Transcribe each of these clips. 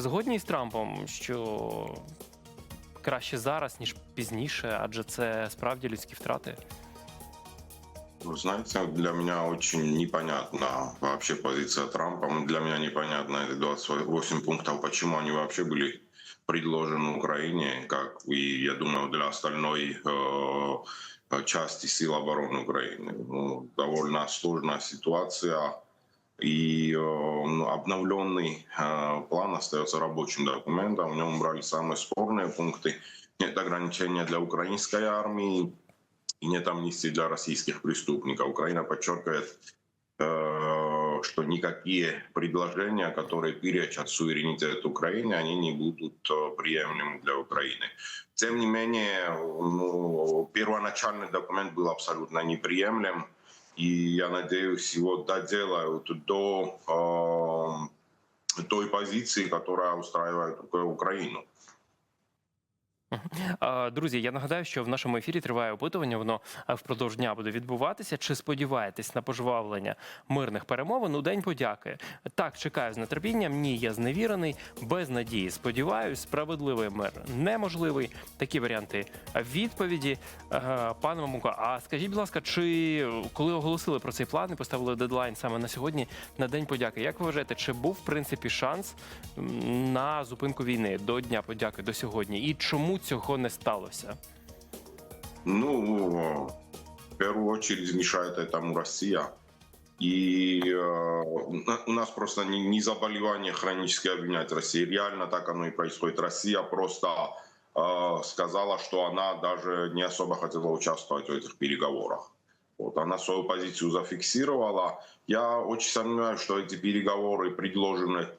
згодні з Трампом, що краще зараз, ніж пізніше, адже це справді людські втрати. Вы знаете, для меня очень непонятна вообще позиция Трампа. Для меня непонятно эти 28 пунктов, почему они вообще были предложены Украине, как и, я думаю, для остальной э, части сил обороны Украины. Ну, довольно сложная ситуация. И э, обновленный э, план остается рабочим документом. В нем брали самые спорные пункты. Нет ограничения для украинской армии, и нет амнистии для российских преступников. Украина подчеркивает, э, что никакие предложения, которые перечат суверенитет Украины, они не будут приемлемы для Украины. Тем не менее, ну, первоначальный документ был абсолютно неприемлем, и я надеюсь, его доделают до э, той позиции, которая устраивает Украину. Друзі, я нагадаю, що в нашому ефірі триває опитування. Воно впродовж дня буде відбуватися. Чи сподіваєтесь на пожвавлення мирних перемовин у день подяки? Так, чекаю з нетерпінням. Ні, я зневірений, без надії. Сподіваюсь, справедливий мир неможливий. Такі варіанти відповіді. Е, Пане Мамуко, а скажіть, будь ласка, чи коли оголосили про цей план і поставили дедлайн саме на сьогодні, на день подяки? Як ви вважаєте, чи був в принципі шанс на зупинку війни до Дня подяки до сьогодні? І чому цього не сталося? Ну, в первую очередь мешает этому Россия. И э, у нас просто не, не заболевание хронически обвинять Россию. Реально так оно и происходит. Россия просто э, сказала, что она даже не особо хотела участвовать в этих переговорах. Вот, она свою позицию зафиксировала. Я очень сомневаюсь, что эти переговоры, предложенные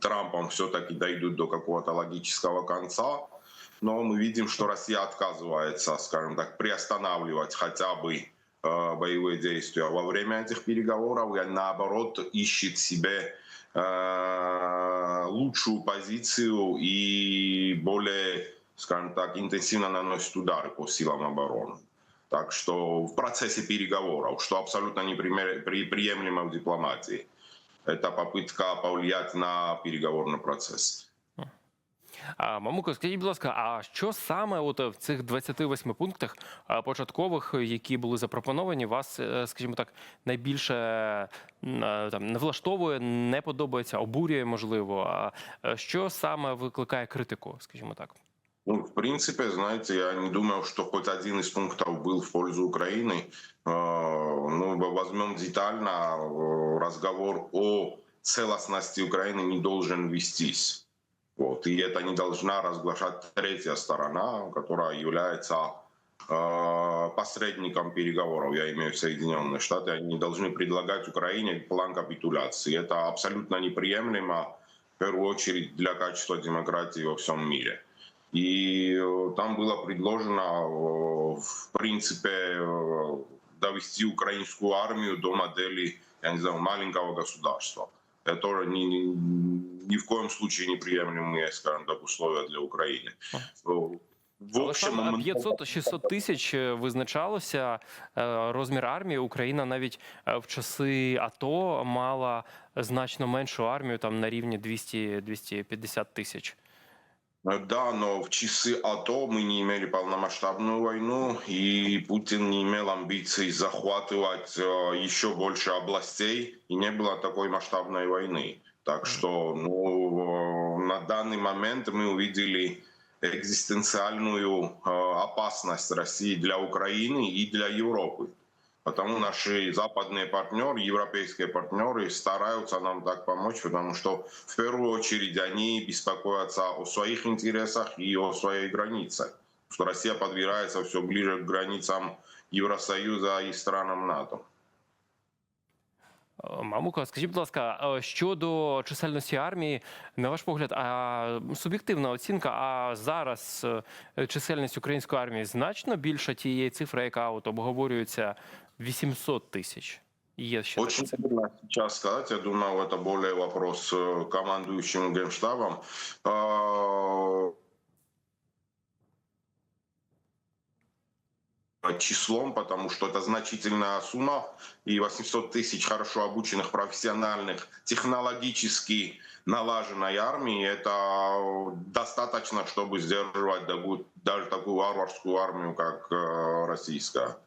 Трампом, все-таки дойдут до какого-то логического конца. Но мы видим, что Россия отказывается, скажем так, приостанавливать хотя бы э, боевые действия во время этих переговоров, и наоборот ищет себе э, лучшую позицию и более, скажем так, интенсивно наносит удары по силам обороны. Так что в процессе переговоров, что абсолютно неприемлемо в дипломатии, это попытка повлиять на переговорный процесс. А Мамуко, скажіть, будь ласка, а що саме от в цих 28 пунктах а, початкових, які були запропоновані, вас, е, скажімо так, найбільше м, е, там не влаштовує, не подобається, обурює, можливо? А е, що саме викликає критику, скажімо так? Ну, в принципе, знаете, я не думаю, что хоть один из пунктов был в пользу Украины. Э, Ну, возьмем детально, э, разговор о целостности Украины не должен вестись. Вот. И это не должна разглашать третья сторона, которая является э, посредником переговоров, я имею в виду Соединенные Штаты, они должны предлагать Украине план капитуляции. Это абсолютно неприемлемо, в первую очередь, для качества демократии во всем мире. И э, там было предложено, э, в принципе, э, довести украинскую армию до модели, я не знаю, маленького государства. Это ни, ни, ни в коем случае неприемлемые, скажем так, условия для Украины. В Але общем, саме мы- 500-600 тисяч е, визначалося е, розмір армії. Україна навіть е, в часи АТО мала значно меншу армію, там на рівні 200-250 тисяч. Да, но в часы АТО мы не имели полномасштабную войну, и Путин не имел амбиций захватывать э, еще больше областей, и не было такой масштабной войны. Так что, ну, э, на данный момент мы увидели экзистенциальную э, опасность России для Украины и для Европы. Потому наши западные партнеры, европейские партнеры стараются нам так помочь, потому что в первую очередь они беспокоятся о своих интересах и о своей границе. Что Россия подбирается все ближе к границам Евросоюза и странам НАТО. Е, Мамуко, скажіть, будь ласка, е, щодо чисельності армії, на ваш погляд, а суб'єктивна оцінка, а зараз е, чисельність української армії значно більша тієї цифри, яка от обговорюється 800 тисяч. Є ще така Очень трудно сейчас сказать. Я думаю, это более вопрос э, командующим генштабом. А, числом, потому что это значительная сумма, и 800 тысяч хорошо обученных, профессиональных, технологически налаженной армии, это достаточно, чтобы сдерживать да- даже такую варварскую армию, как э, российская.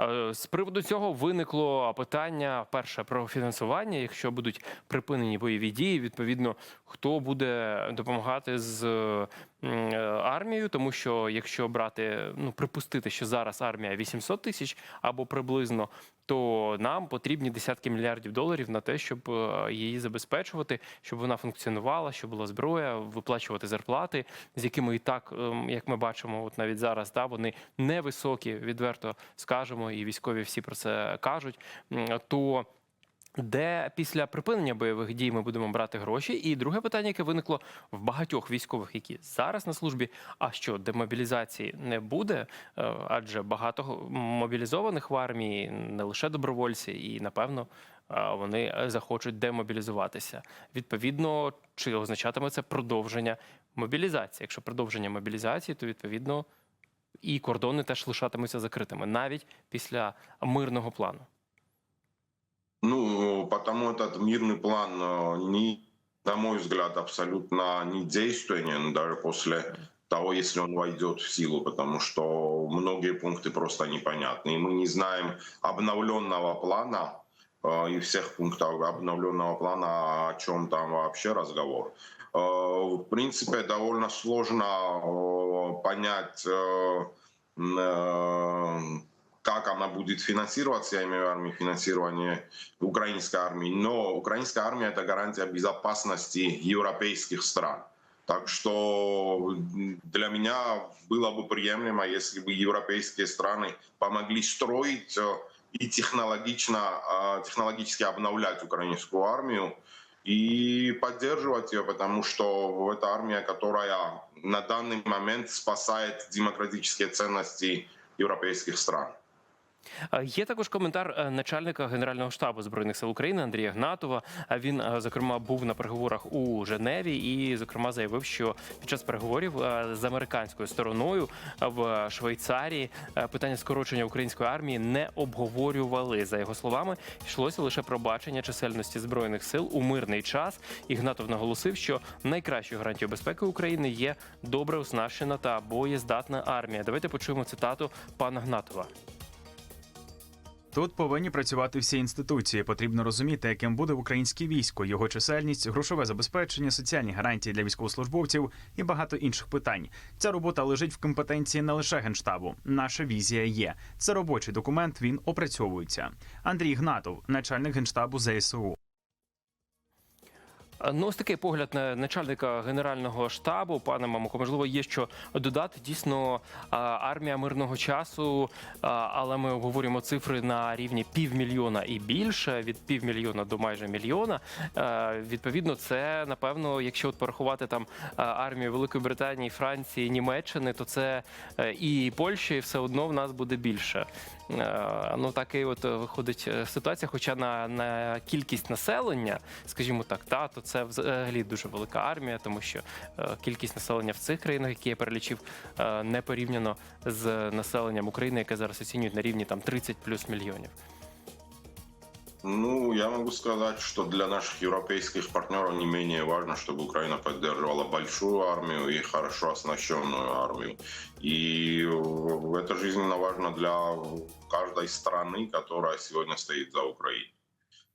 Е, З приводу цього виникло питання перше про фінансування. Якщо будуть припинені бойові дії, відповідно, хто буде допомагати з е, армією, тому що якщо брати, ну припустити, що зараз армія 800 тисяч або приблизно, то нам потрібні десятки мільярдів доларів на те, щоб е, її забезпечувати, щоб вона функціонувала, щоб була зброя, виплачувати зарплати, з якими і так, ем, як ми бачимо, от навіть зараз, да, вони невисокі, відверто скажемо, і військові всі про це кажуть. То де після припинення бойових дій ми будемо брати гроші? І друге питання, яке виникло в багатьох військових, які зараз на службі. А що демобілізації не буде? Е, Адже багато мобілізованих в армії не лише добровольці, і напевно е, вони захочуть демобілізуватися. Відповідно, чи означатиме це продовження мобілізації? Якщо продовження мобілізації, то відповідно і кордони теж лишатимуться закритими навіть після мирного плану. Ну, потому этот мирный план, э, не, на мой взгляд, абсолютно не действенен даже после того, если он войдет в силу, потому что многие пункты просто непонятны. И мы не знаем обновленного плана э, и всех пунктов обновленного плана, о чем там вообще разговор. Э, В принципе, довольно сложно э, понять, э, э, как она будет финансироваться, я имею в виду финансирование украинской армии. Но украинская армия – это гарантия безопасности европейских стран. Так что для меня было бы приемлемо, если бы европейские страны помогли строить э, и технологично, э, технологически обновлять украинскую армию и поддерживать ее, потому что это армия, которая на данный момент спасает демократические ценности европейских стран. Е, Є також коментар е, начальника Генерального штабу збройних сил України Андрія Гнатова. Е, Він зокрема був на переговорах у Женеві і, зокрема, заявив, що під час переговорів з американською стороною в Швейцарії питання скорочення української армії не обговорювали. За його словами, йшлося лише про бачення чисельності збройних сил у мирний час. Ігнатов наголосив, що найкращою гарантією безпеки України є добре оснащена та боєздатна армія. Давайте почуємо цитату пана Гнатова. Тут повинні працювати всі інституції. Потрібно розуміти, яким буде українське військо, його чисельність, грошове забезпечення, соціальні гарантії для військовослужбовців і багато інших питань. Ця робота лежить в компетенції не лише генштабу. Наша візія є. Це робочий документ. Він опрацьовується. Андрій Гнатов, начальник генштабу ЗСУ. Ну, ось такий погляд на начальника генерального штабу, пане Мамуко. Можливо, є що додати. Дійсно, армія мирного часу, але ми обговорюємо цифри на рівні півмільйона і більше, від півмільйона до майже мільйона. Е, Відповідно, це напевно, якщо от порахувати там армію Великої Британії, Франції, Німеччини, то це е, і Польщі все одно в нас буде більше. Е, Ну так і от е, виходить е, ситуація. Хоча на, на кількість населення, скажімо так, та то це взагалі дуже велика армія, тому що кількість населення в цих країнах, які я перелічив, не порівняно з населенням України, яке зараз оцінюють на рівні там 30 плюс мільйонів. Ну, я могу сказать, что для наших европейских партнеров не менее важно, чтобы Украина поддерживала большую армию и хорошо оснащенную армию. И э, это жизненно важно для каждой страны, которая сегодня стоит за Украиной.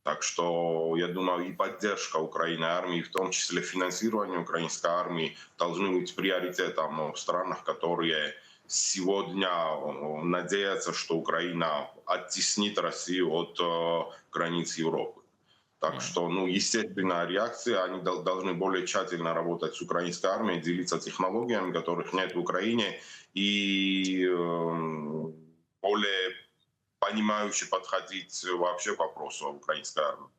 Так что, я думаю, и поддержка Украины армии, в том числе финансирование украинской армии, должны быть приоритетом в странах, которые сегодня э, надеются, что Украина оттеснит Россию от э, границ Европы. Так что, ну, естественная реакция, они дол- должны более тщательно работать с украинской армией, делиться технологиями, которых нет в Украине, и э, более понимающе подходить вообще к вопросу о украинской армии.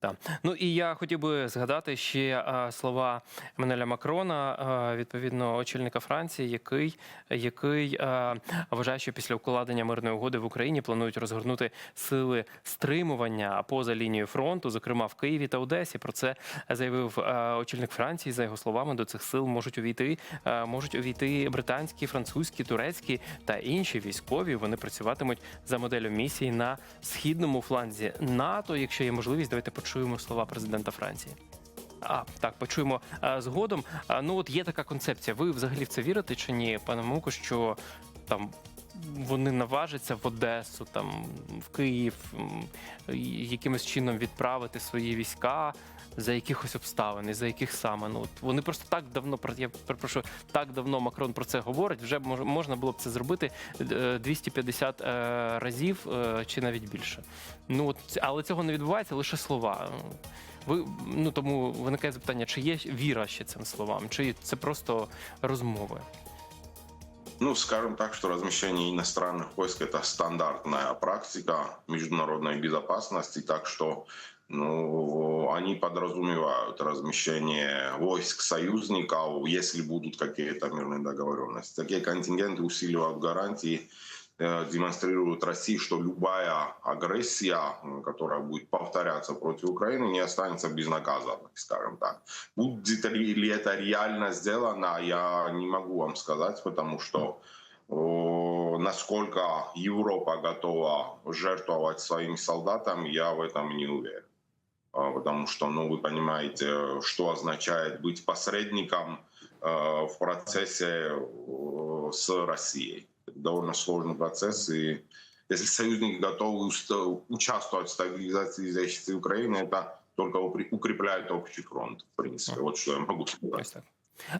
Так. Ну і я хотів би згадати ще слова Еммануеля Макрона, відповідно очільника Франції, який, який вважає, що після укладення мирної угоди в Україні планують розгорнути сили стримування поза лінією фронту, зокрема в Києві та Одесі. Про це заявив очільник Франції. За його словами, до цих сил можуть увійти, можуть увійти британські, французькі, турецькі та інші військові. Вони працюватимуть за моделлю місії на східному фланзі НАТО. Якщо є можливість, давайте почуємо слова президента Франції. А так, почуємо а, згодом. А, ну от є така концепція. Ви взагалі в це вірите чи ні, пане Муко, що там вони наважаться в Одесу, там в Київ, якимось чином відправити свої війська за якихось обставин, і за яких саме. Ну от вони просто так давно я перепрошую, так давно Макрон про це говорить. Вже мож, можна було б це зробити е, 250 е, разів е, чи навіть більше. Ну от але цього не відбувається лише слова. Ви ну тому виникає запитання, чи є віра ще цим словам, чи це просто розмови? Ну, скажем так, что размещение иностранных войск это стандартная практика международной безопасности, так что ну, они подразумевают размещение войск союзников, если будут какие-то мирные договоренности. Такие контингенты усиливают гарантии, э, демонстрируют России, что любая агрессия, м, которая будет повторяться против Украины, не останется безнаказанной, скажем так. Будет ли это реально сделано, я не могу вам сказать, потому что насколько Европа готова жертвовать своими солдатами, я в этом не уверен. А, Потому что, ну, вы понимаете, что означает быть посредником э, в процессе с Россией. Это довольно сложный процесс, и если союзники готовы участвовать в стабилизации и защите Украины, это только укре- укрепляет общий фронт, в принципе. Вот что я могу сказать.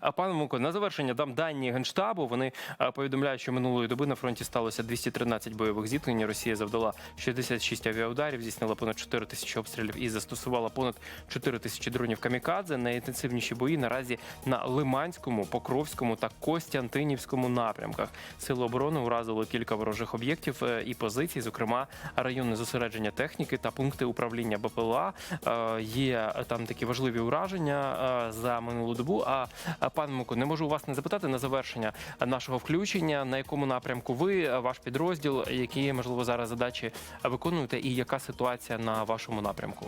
А пане Муко, на завершення дам дані генштабу. Вони е, повідомляють, що минулої доби на фронті сталося 213 бойових зіткнень. Росія завдала 66 авіаударів, здійснила понад 4 тисячі обстрілів і застосувала понад 4 тисячі дронів камікадзе. Найінтенсивніші бої наразі на Лиманському, Покровському та Костянтинівському напрямках. Сили оборони уразили кілька ворожих об'єктів е, і позицій, зокрема районне зосередження техніки та пункти управління БПЛА. Е, Є там такі важливі ураження е, за минулу добу. А, пане Муко, не можу у вас не запитати на завершення нашого включення, на якому напрямку ви, е, ваш підрозділ, які можливо зараз задачі виконуєте, і яка ситуація на вашому напрямку?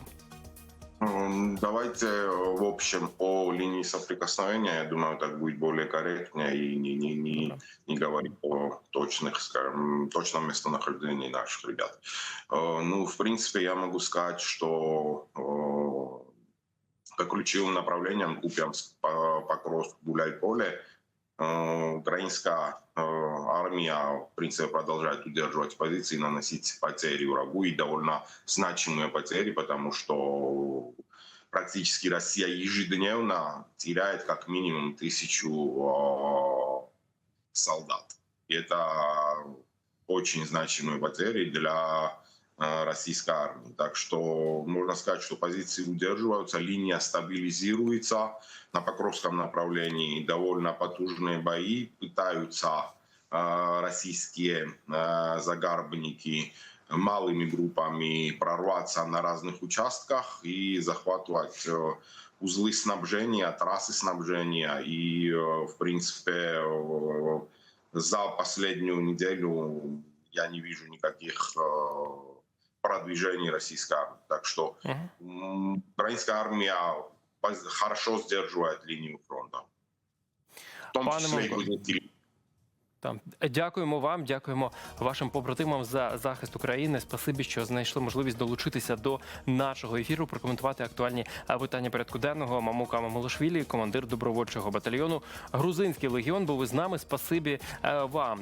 М, Давайте э, в общем о линии соприкосновения. Я думаю, так будет более корректнее и не, не, не, Добро. не говорить о точных, скажем, точном местонахождении наших ребят. Э, Ну, в принципе, я могу сказать, что э, По ключевым направлениям Купянск, По- Покровск, Гуляй-Поле э, украинская э, армия, в принципе, продолжает удерживать позиции, наносить потери врагу и довольно значимые потери, потому что практически Россия ежедневно теряет как минимум тысячу э, солдат. И это очень значимые потери для российской армии. Так что можно сказать, что позиции удерживаются, линия стабилизируется на Покровском направлении. Довольно потужные бои пытаются э, российские э, загарбники малыми группами прорваться на разных участках и захватывать э, узлы снабжения, трассы снабжения. И, э, в принципе, э, за последнюю неделю я не вижу никаких продвижений российской армии. Так что м, украинская армия хорошо сдерживает линию фронта. В том Пане числе и Там дякуємо вам, дякуємо вашим побратимам за захист України. Спасибі, що знайшли можливість долучитися до нашого ефіру, прокоментувати актуальні е, питання порядку денного. Мамука Мамулашвілі, командир добровольчого батальйону Грузинський легіон, був із нами. Спасибі е, вам.